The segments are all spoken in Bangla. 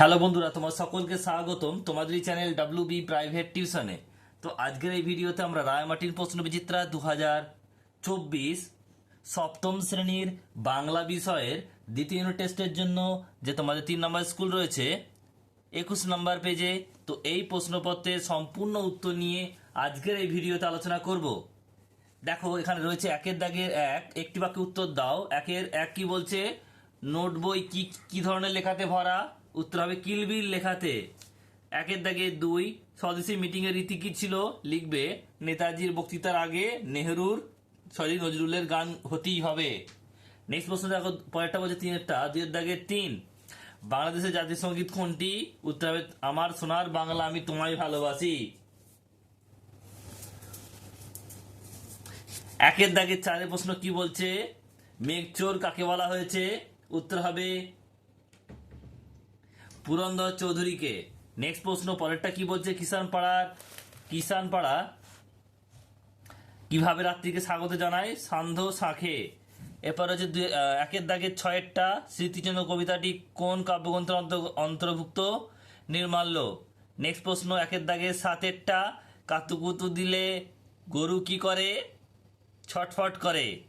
হ্যালো বন্ধুরা, তোমার সকলকে স্বাগতম তোমাদের এই চ্যানেল ডাব্লিউ বি প্রাইভেট টিউশনে তো আজকের এই ভিডিওতে আমরা রায়মাটির প্রশ্ন বিচিত্রা দু হাজার চব্বিশ সপ্তম শ্রেণির বাংলা বিষয়ের দ্বিতীয় ইউনিট টেস্টের জন্য যে তোমাদের তিন নম্বর স্কুল রয়েছে, একুশ নম্বর পেজে তো এই প্রশ্নপত্রের সম্পূর্ণ উত্তর নিয়ে আজকের এই ভিডিওতে আলোচনা করব। দেখো, এখানে রয়েছে একের দাগের এক, একটি বাক্যে উত্তর দাও। একের এক কি বলছে? নোট বই কি কি ধরনের লেখাতে ভরা? উত্তর হবে কিলবিল লেখাতে। একের দাগে দুই, স্বদেশী মিটিং এর রীতি কি ছিল? লিখবে, নেতাজির বক্তৃতার আগে নেহরুর, সরি, নজরুলের গান হতেই হবে। নেক্সট প্রশ্ন দেখো, পরেরটা বলছে তিনেরটা, দুইয়ের দাগে তিন। বাংলাদেশের জাতীয় সংগীত কোনটি? উত্তর হবে, আমার সোনার বাংলা, আমি তোমায় ভালোবাসি। একের দাগে চারের প্রশ্ন কি বলছে? মেঘচোর কাকে বলা হয়েছে? উত্তর হবে পুরন্দর চৌধুরীকে। নেক্সট প্রশ্ন, পরেরটা কি বলছে কিষান পাড়ার কিষান পাড়া, কীভাবে রাত্রিকে স্বাগত জানায়? সান্ধ্য শাখে। এরপর হচ্ছে একের দাগের ছয়েরটা স্মৃতিচন্দ্র কবিতাটি কোন কাব্যগ্রন্থের অন্ত- অন্তর্ভুক্ত? নির্মাল্য। নেক্সট প্রশ্ন, একের দাগের সাতেরটা, কাতুকুতু দিলে গরু কি করে? ছটফট করে।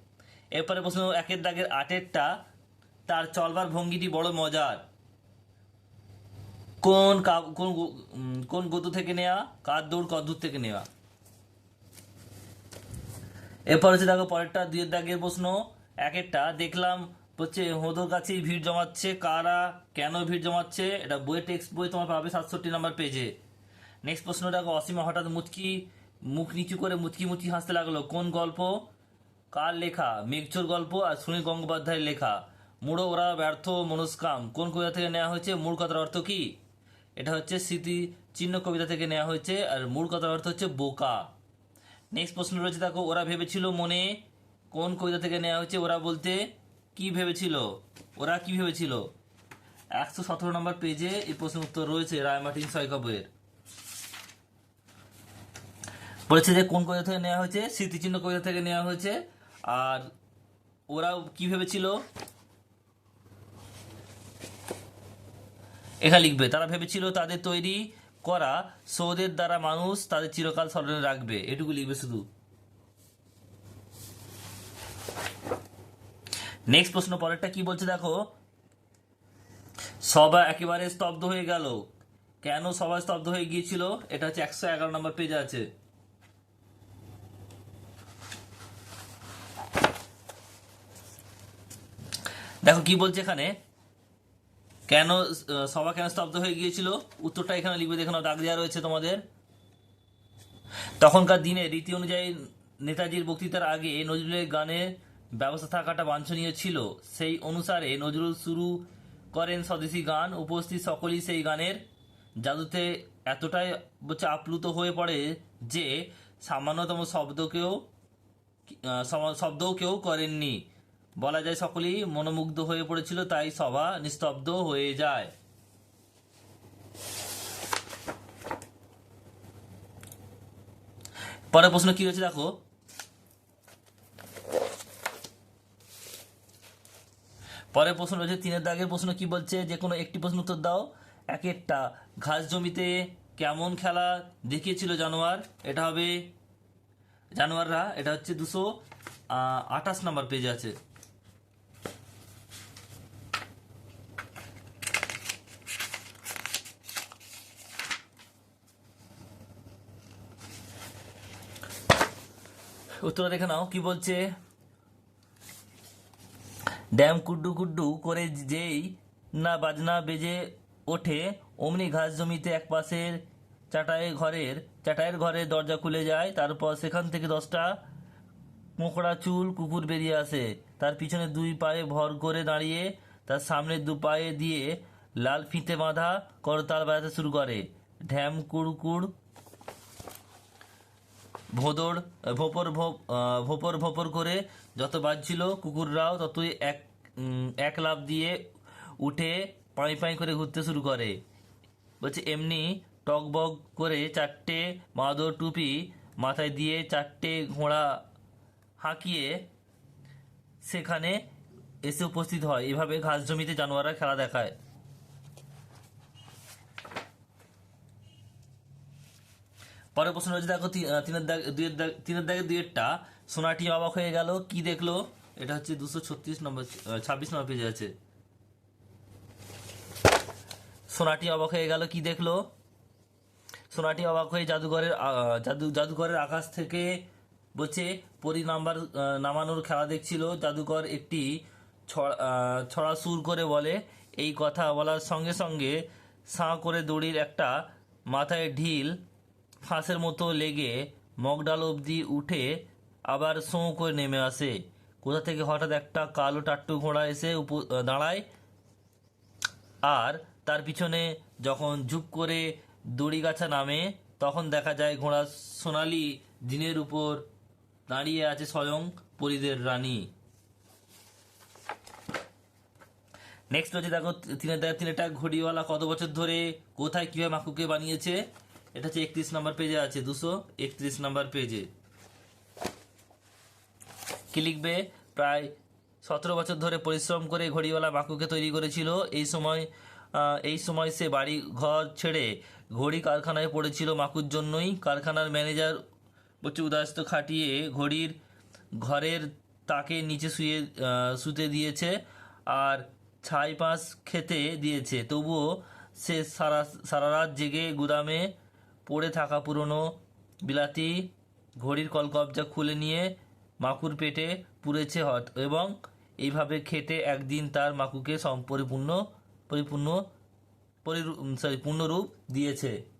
এরপরে প্রশ্ন, একের দাগের আটেরটা, তার চলবার ভঙ্গিটি বড় মজার। কোন কোন কোন গতু থেকে নেওয়া কার দৌড় কদ্দূর থেকে নেওয়া এরপর হচ্ছে দেখো পরেরটা, দুইয়ের দাগের প্রশ্ন। এক একটা দেখলাম হচ্ছে হোদোর কাছেই ভিড় জমাচ্ছে, কারা কেন ভিড় জমাচ্ছে? এটা বইয়ের টেক্সট বই তোমার পাবে সাতষট্টি নাম্বার পেজে নেক্সট প্রশ্ন দেখো, অসীমা হঠাৎ মুচকি, মুখ নিচু করে মুচকি মুচকি হাসতে লাগল। কোন গল্প? কার লেখা? মেঘচোর গল্প আর সুনীল গঙ্গোপাধ্যায়ের লেখা। মুড়ো ওরা ব্যর্থ, মনস্কাম। কোন কবিতা থেকে নেওয়া হয়েছে? মূল কথার অর্থ কি? এটা হচ্ছে স্মৃতি চিহ্ন কবিতা থেকে নেওয়া হয়েছে, আর মূল কথার অর্থ হচ্ছে বোকা। নেক্সট প্রশ্ন রয়েছে, দেখো, ওরা ভেবেছিল মনে, কোন কবিতা থেকে নেওয়া হয়েছে, ওরা বলতে, কি ভেবেছিল? ওরা কি ভেবেছিল? একশো সতেরো নম্বর পেজে এই প্রশ্ন উত্তর রয়েছে রায়মার্টিন সৈকবের বলেছে যে, কোন কবিতা থেকে নেওয়া হয়েছে? স্মৃতিচিহ্ন কবিতা থেকে নেওয়া হয়েছে, আর ওরা কি ভেবেছিল? এখানে লিখবে, তারা ভেবেছিল তাদের তৈরি করা সৌদের দ্বারা মানুষ তাদের চিরকাল স্মরণে রাখবে। এটুকু লিখবে শুধু। নেক্সট প্রশ্ন, পরেরটা কি বলছে দেখো? সবাই একেবারে স্তব্ধ হয়ে গেল। কেন সবাই স্তব্ধ হয়ে গিয়েছিল? এটা হচ্ছে একশো এগারো নম্বর পেজে আছে। দেখো কি বলছে এখানে? কেন সভা কেন স্তব্ধ হয়ে গিয়েছিল? উত্তরটা এখানে লিখবে দেখুন দাগ দেওয়া রয়েছে তোমাদের। তখনকার দিনে রীতি অনুযায়ী নেতাজির বক্তৃতার আগে নজরুলের গানের ব্যবস্থা থাকাটা বাঞ্ছনীয় ছিল। সেই অনুসারে নজরুল শুরু করেন স্বদেশী গান। উপস্থিত সকলেই সেই গানের জাদুতে এতটাই আপ্লুত হয়ে পড়ে যে সামান্যতম শব্দকেও শব্দও কেউ করেননি। বলা যায় সকলেই মনোমুগ্ধ হয়ে পড়েছিল, তাই সভা নিস্তব্ধ হয়ে যায়। পরের প্রশ্ন কি রয়েছে দেখো? পরের প্রশ্ন রয়েছে, তিনের দাগের প্রশ্ন কি বলছে? যে কোনো একটি প্রশ্ন উত্তর দাও। এক একটা। ঘাস জমিতে কেমন খেলা দেখিয়েছিল জানোয়ার? এটা হবে জানোয়াররা, এটা হচ্ছে দুশো আঠাশ নাম্বার পেজে আছে। উত্তরটা দেখে নাও, কি বলছে? ড্যাম কুড্ডু কুড্ডু করে যেই না বাজনা বেজে ওঠে, অমনি ঘাস জমিতে এক পাশের চাটাই ঘরের চাটাইয়ের ঘরে দরজা খুলে যায়, তারপর সেখান থেকে দশটা মোকড়া চুল, কুকুর বেরিয়ে আসে। তার পিছনে দুই পায়ে ভর করে দাঁড়িয়ে, তার সামনে দু পায়ে দিয়ে লাল ফিতে বাঁধা করতাল বাজাতে শুরু করে। ঢ্যাম কুড়কুড় ভোদর, ভোপর ভোপর ভোপর করে যত বাজছিল কুকুররাও ততই এক এক লাফ দিয়ে উঠে পাই পাই করে ঘুরতে শুরু করে। বলছে, এমনি টকবক করে চারটে মাদর টুপি মাথায় দিয়ে চারটে ঘোড়া হাঁকিয়ে সেখানে এসে উপস্থিত হয়। এভাবে ঘাস জমিতে জানোয়াররা খেলা দেখায়। পরের প্রশ্ন রয়েছে, দেখো তিনের দাগ, দুইয়ের দাগ, তিনের দাগে দুইয়েরটা। সোনাটি অবাক হয়ে গেল, কি দেখল? এটা হচ্ছে দুশো ছত্রিশ নম্বর ছাব্বিশ নম্বর পেজে আছে। সোনাটি অবাক হয়ে গেল, কি দেখল? সোনাটি অবাক হয়ে জাদুঘরের জাদু, জাদুঘরের আকাশ থেকে বলছে, পরি নাম্বার নামানোর খেলা দেখছিল, জাদুঘর একটি ছড়া সুর করে বলে। এই কথা বলার সঙ্গে সঙ্গে সাঁ করে দড়ির একটা মাথায় ঢিল ফাঁসের মতো লেগে মগডাল অবধি উঠে আবার সোঁ করে নেমে আসে। কোথা থেকে হঠাৎ একটা কালো টাট্টু ঘোড়া এসে উপ- দাঁড়ায়। আর তার পিছনে যখন ঝুপ করে দড়িগাছা নামে, তখন দেখা যায় ঘোড়া সোনালি দিনের উপর দাঁড়িয়ে আছে স্বয়ং পরিদের রানী। নেক্সট হচ্ছে দেখো তিনের দাগে তিনেরটা ঘড়িওয়ালা কত বছর ধরে কোথায় কীভাবে মাকুকে বানিয়েছে। এটা হচ্ছে একত্রিশ নাম্বার পেজে আছে, দুশো একত্রিশ নাম্বার পেজে কি লিখবে? প্রায় সতেরো বছর ধরে পরিশ্রম করে ঘড়িওয়ালা মাকুকে তৈরি করেছিল। এই সময় এই সময় সে বাড়ি ঘর ছেড়ে ঘড়ি কারখানায় পড়েছিল মাকুর জন্যই। কারখানার ম্যানেজার বলছে উদাস্ত খাটিয়ে ঘড়ির ঘরের তাকে নিচে শুয়ে শুতে দিয়েছে আর ছাই পাঁশ খেতে দিয়েছে। তবুও সে সারা সারা রাত জেগে গুদামে পড়ে থাকা পুরনো বিলাতি ঘড়ির কলকবজা খুলে নিয়ে মাকুর পেটে পুড়েছে হট এবং এইভাবে খেটে একদিন তার মাকুকে সম- পরিপূর্ণ পরিপূর্ণ পরি সরি পূর্ণরূপ দিয়েছে।